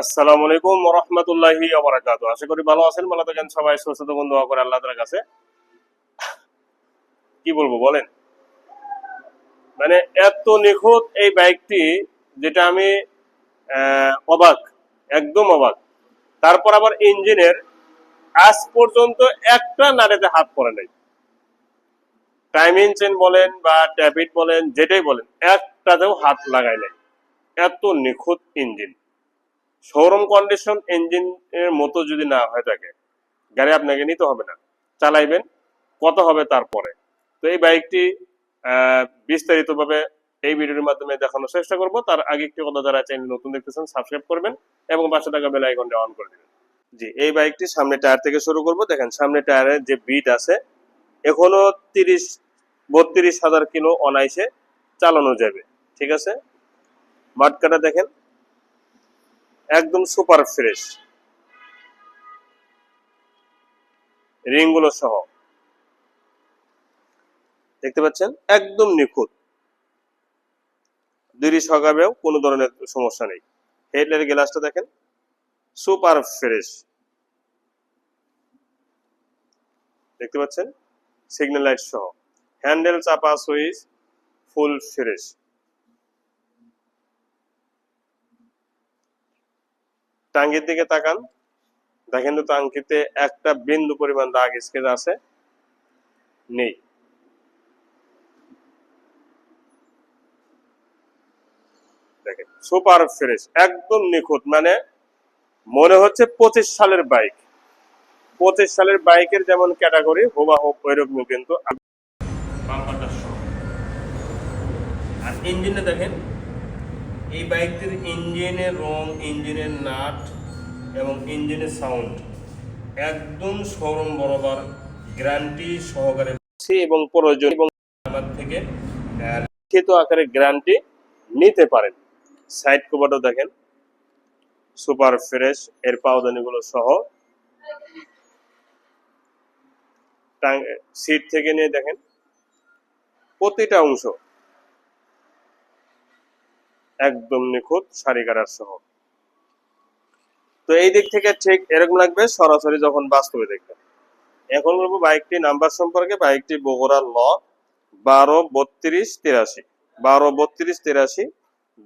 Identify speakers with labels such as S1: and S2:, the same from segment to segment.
S1: আসসালামু আলাইকুম রহমতুল্লাহি আবরাকাত আশা করি ভালো আছেন, ভালো থাকেন সবাই। সুস্থ করে আল্লাহ তাআলার কাছে। কি বলব, বলেন? মানে এত নিখুঁত এই বাইকটি, যেটা আমি অবাক, একদম অবাক। তারপর আবার ইঞ্জিনের আজ পর্যন্ত একটা নাড়েতে হাত পড়ে নাই। টাইমিং চেন বলেন বা ট্যাবিট বলেন, যেটাই বলেন, একটাতেও হাত লাগাই নাই। এত নিখুঁত ইঞ্জিন। শোরুম কন্ডিশন ইঞ্জিন এর মতো যদি না হয়ে থাকে, গাড়ি আপনাকে নিতে হবে না। চালাইবেন, কত হবে তারপরে। তো এই বাইকটি বিস্তারিতভাবে এই ভিডিওর মাধ্যমে দেখানোর চেষ্টা করব। তার আগে একটি কথা যারা চ্যানেল নতুন দেখতেছেন সাবস্ক্রাইব করবেন এবং পাশে থাকা বেল আইকনটা অন করে দিবেন। জি, এই বাইকটি সামনে টায়ার থেকে শুরু করব। দেখেন, সামনে টায়ারের যে বিট আছে, এখনও তিরিশ, বত্রিশ হাজার কিলো অনাইসে চালানো যাবে। ঠিক আছে? মাঠকাটা দেখেন। একদম সুপার ফ্রেশ। রিংগুলো সহ। দেখতে পাচ্ছেন? একদম নিখুঁত। দুই সকাবেও কোনো ধরনের সমস্যা নেই। হেডলাইটের গ্লাসটা দেখেন। Super fresh. দেখতে পাচ্ছেন? সিগন্যাল লাইট সহ। হ্যান্ডেল চাপা সুইচ ফুল ফ্রেশ। টাঙ্গির দিকে তাকান। দেখেন তো টাঙ্কিতে একটা বিন্দু পরিমাণ দাগ স্কেচ আছে। নেই। সুপার ফ্রেশ, একদম নিখুঁত মানে মনে হচ্ছে পঁচিশ সালের বাইক। পঁচিশ সালের বাইকের যেমন ক্যাটাগরি হোবা হোপ ওইরকম কিন্তু। আর ইঞ্জিনে দেখেন এই বাইকটির ইঞ্জিনের রং ইঞ্জিনের নাট এবং ইঞ্জিনের সাউন্ড একদম শোরুম বরাবর গ্যারান্টি সহকারে এবং প্রয়োজন এবং আমার থেকে লিখিত আকারে গ্যারান্টি নিতে পারেন। সাইড কভারটাও দেখেন সুপার ফ্রেশ এর পাওদানিগুলো সহ। সিট থেকে নিয়ে দেখেন প্রতিটা অংশ একদম নিখুঁত সারি কাটার সহ। তো এই দিক থেকে ঠিক এরকম লাগবে, সরাসরি যখন বাস্তবে দেখবেন। এখন বলব বাইকটি নাম্বার সম্পর্কে, বাইকটি বগুড়া ল বারো বত্রিশ তিরাশি। বারো বত্রিশ তিরাশি,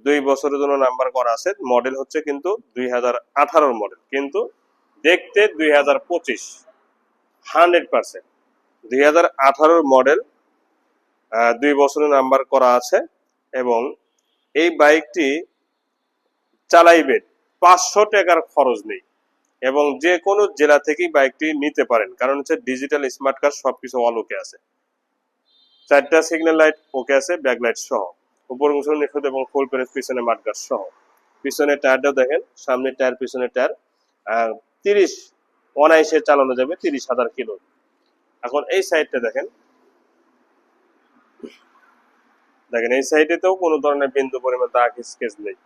S1: দুই বছরের জন্য নাম্বার করা আছে। মডেল হচ্ছে কিন্তু দুই হাজার আঠারোর মডেল, কিন্তু দেখতে দুই হাজার পঁচিশ, হান্ড্রেড পার্সেন্ট। দুই হাজার আঠারোর মডেল দুই বছরের নাম্বার করা আছে এবং এই বাইকটি চালাইবেন। পাঁচশো টাকার খরচ নেই এবং যে কোনো জেলা থেকেই বাইকটি নিতে পারেন। কারণ হচ্ছে ডিজিটাল স্মার্ট কার্ড সবকিছু অল ওকে আছে। চারটা সিগন্যাল লাইট ওকে আছে ব্যাক লাইট সহ। উপর অংশ নিখুঁত এবং ফুল প্রেস পিছনে মাঠগাছ সহ। পিছনের টায়ারটাও দেখেন সামনের টায়ার পিছনের টায়ার তিরিশ অনাইসে চালানো যাবে, তিরিশ হাজার কিলো। এখন এই সাইডটা দেখেন। দেখেন, এই সাইডেতেও কোনো ধরনের বিন্দু পরিমাণ দাগ স্কেচ নেই।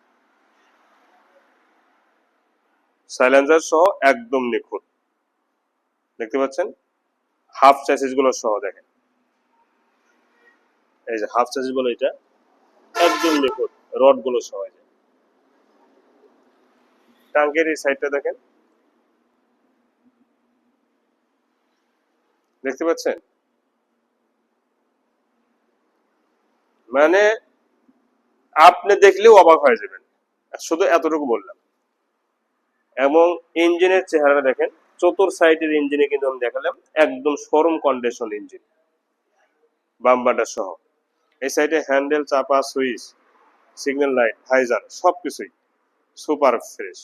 S1: সাইলেন্সার সহ একদম নিখুঁত। দেখতে পাচ্ছেন? হাফ চ্যাসিসগুলো সহ দেখেন। এই যে হাফ চ্যাসিসগুলো এটা একদম নিখুঁত রডগুলো সহ। টাঙ্কের এই সাইডটা দেখেন। দেখতে পাচ্ছেন? মানে আপনি দেখলেও অবাক হয়ে যাবেন। শুধু এতটুকু বললাম। এবং ইঞ্জিনের চেহারা দেখেন, চতুর সাইডের ইঞ্জিনে কিন্তু আমি দেখালাম, একদম শোরুম কন্ডিশন ইঞ্জিন বাম্বাটার সহ। এই সাইডে হ্যান্ডেল, চাপা, সুইচ সিগন্যাল লাইট হাইজার সবকিছুই সুপার ফ্রেশ।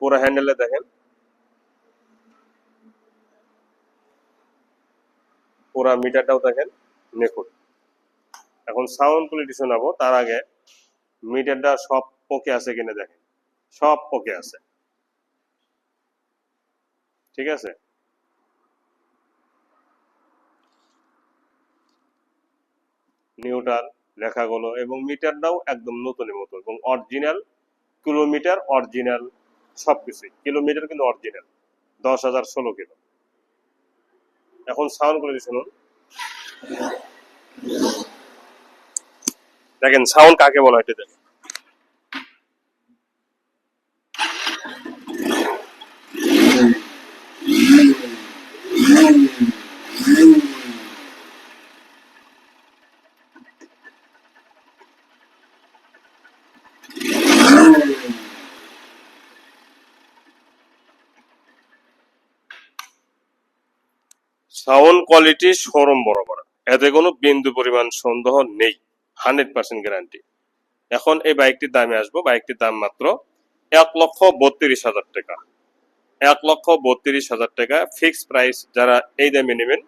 S1: পুরো হ্যান্ডেলে দেখেন। পুরো মিটারটাও দেখেন। নিখুঁত। এখন সাউন্ড কোয়ালিটি শোনাবো তার আগে মিটারটা সব পোকে আছে কিনা দেখেন। সব পোকে আছে। ঠিক আছে? নিউট্রাল লেখাগুলো এবং মিটারটাও একদম নতুনের মতো, এবং অরিজিনাল কিলোমিটার অরিজিনাল সবকিছুই। কিলোমিটার কিন্তু অরিজিনাল দশ হাজার ষোলো কিলো। এখন সাউন্ড কোয়ালিটি শুনুন দেখেন সাউন্ড কাকে বলা এটাতে সাউন্ড কোয়ালিটি শোরুম বরাবর এতে কোনো বিন্দু পরিমাণ সন্দেহ নেই। Hundred percent guarantee. এখন এই বাইকটির দামে আসব। বাইকটির দাম মাত্র এক লক্ষ বত্রিশ হাজার টাকা। এক লক্ষ বত্রিশ হাজার টাকা ফিক্স প্রাইস যারা এই দামে নেবেন,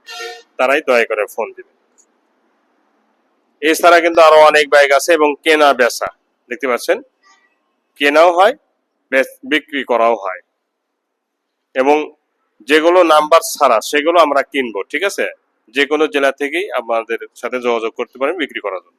S1: তারাই দয়া করে ফোন দিবেন। এছাড়া কিন্তু আরও অনেক বাইক আছে এবং কেনা বেচা। দেখতে পাচ্ছেন? কেনাও হয় বিক্রি করাও হয়। এবং যেগুলো নাম্বার ছাড়া, সেগুলো আমরা কিনবো, ঠিক আছে? যে কোনো জেলা থেকেই আমাদের সাথে যোগাযোগ করতে পারেন বিক্রি করার জন্য।